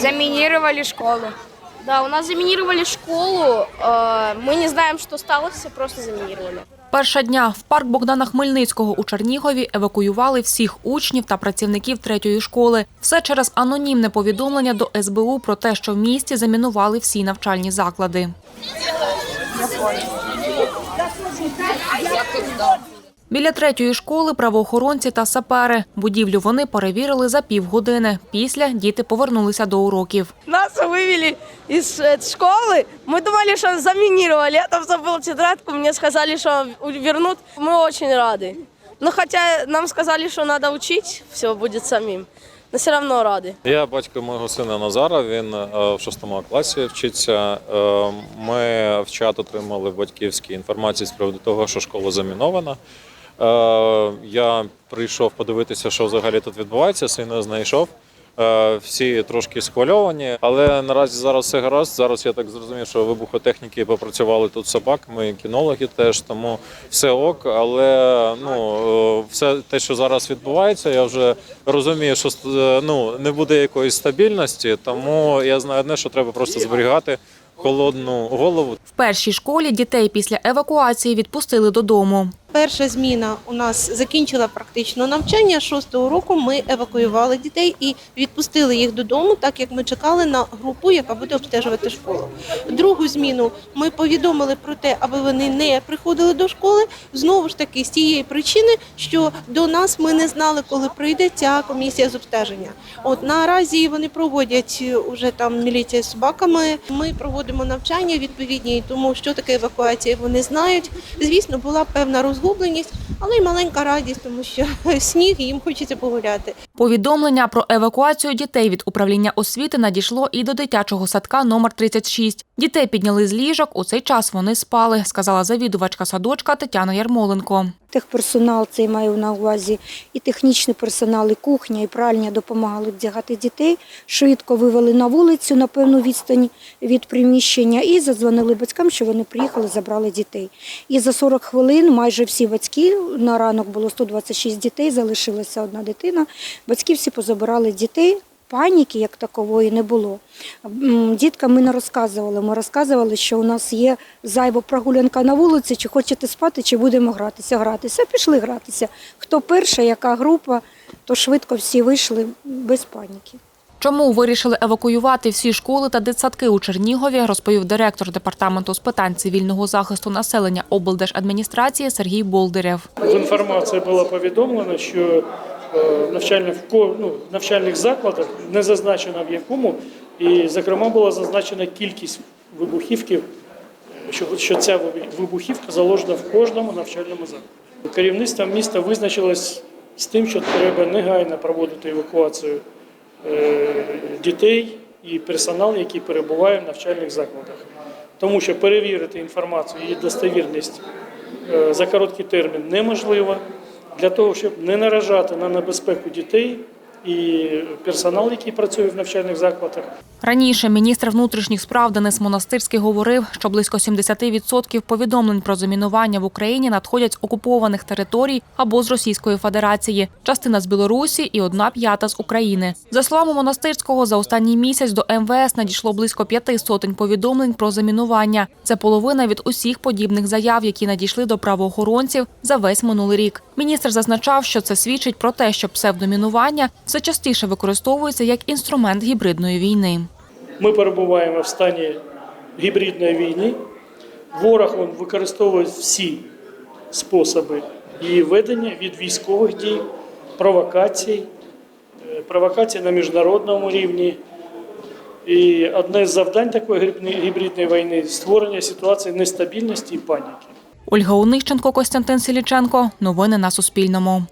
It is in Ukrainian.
Заминировали школу. Да, у нас заминировали школу. э, Мы не знаем, что стало, просто заминировали. Перша дня в парк Богдана Хмельницького у Чернігові евакуювали всіх учнів та працівників третьої школи. Все через анонімне повідомлення до СБУ про те, що в місті замінували всі навчальні заклади. Біля третьої школи правоохоронці та сапери. Будівлю вони перевірили за півгодини. Після діти повернулися до уроків. Нас вывели из э, школы. Мы думали, что заминировали. Я там забыл тетрадку. Мне сказали, что вернут. Мы очень рады. Но хотя нам сказали, что надо учить, все будет самим. Но все равно рады. Я батько мого сина Назара. Він е, в шостому класі вчиться. Е, Ми в чат отримали батьківські інформації з приводу того, що школа замінована. Е, Я прийшов подивитися, що взагалі тут відбувається. Сина знайшов. Е, Всі трошки схвильовані, але наразі зараз все гаразд. Зараз я так зрозумів, що вибухотехніки попрацювали тут собак. Ми кінологи теж, тому все ок. Але ну е, все те, що зараз відбувається, я вже розумію, що ну не буде якоїсь стабільності. Тому я знаю одне, що треба просто зберігати холодну голову. В першій школі дітей після евакуації відпустили додому. Перша зміна у нас закінчила практично навчання. Шостого року ми евакуювали дітей і відпустили їх додому, так як ми чекали на групу, яка буде обстежувати школу. Другу зміну ми повідомили про те, аби вони не приходили до школи. Знову ж таки, з тієї причини, що до нас ми не знали, коли прийде ця комісія з обстеження. От наразі вони проводять уже там міліція з собаками. Ми проводимо навчання відповідні, тому що таке евакуація вони знають. Звісно, була певна розгубленість, але й маленька радість, тому що сніг і їм хочеться погуляти. Повідомлення про евакуацію дітей від управління освіти надійшло і до дитячого садка номер 36. Дітей підняли з ліжок. У цей час вони спали, сказала завідувачка садочка Тетяна Ярмоленко. Техперсонал цей маю на увазі, і технічний персонал, і кухня, і пральня допомагали вдягати дітей. Швидко вивели на вулицю на певну відстань від приміщення і задзвонили батькам, що вони приїхали, забрали дітей. І за 40 хвилин майже всі батьки на ранок було 126 дітей, залишилася одна дитина. Батьки всі позабирали дітей. Паніки як такової не було. Діткам ми не розказували. Ми розказували, що у нас є зайва прогулянка на вулиці, чи хочете спати, чи будемо гратися. Гратися. Пішли гратися. Хто перша, яка група, то швидко всі вийшли без паніки. Чому вирішили евакуювати всі школи та дитсадки у Чернігові, розповів директор департаменту з питань цивільного захисту населення облдержадміністрації Сергій Болдирев. В інформації було повідомлено, що е, навчальних ну, навчальних закладах не зазначено в якому, і зокрема була зазначена кількість вибухівки, е, що, що ця вибу- вибухівка заложена в кожному навчальному закладі. Керівництво міста визначилось з тим, що треба негайно проводити евакуацію дітей і персонал, який перебуває в навчальних закладах. Тому що перевірити інформацію її достовірність е, за короткий термін неможливо для того, щоб не наражати на небезпеку дітей і персонал, який працює в навчальних закладах. Раніше міністр внутрішніх справ Денис Монастирський говорив, що близько 70% повідомлень про замінування в Україні надходять з окупованих територій або з Російської Федерації, частина з Білорусі і одна п'ята з України. За словами Монастирського, за останній місяць до МВС надійшло близько п'яти сотень повідомлень про замінування. Це половина від усіх подібних заяв, які надійшли до правоохоронців за весь минулий рік. Міністр зазначав, що це свідчить про те, що псевдомінування все частіше використовується як інструмент гібридної війни. Ми перебуваємо в стані гібридної війни. Ворог він використовує всі способи її ведення від військових дій, провокацій, е, провокацій на міжнародному рівні. І одне з завдань такої гібридної- війни створення ситуації нестабільності і паніки. Ольга Онищенко, Костянтин Селіченко. Новини на Суспільному.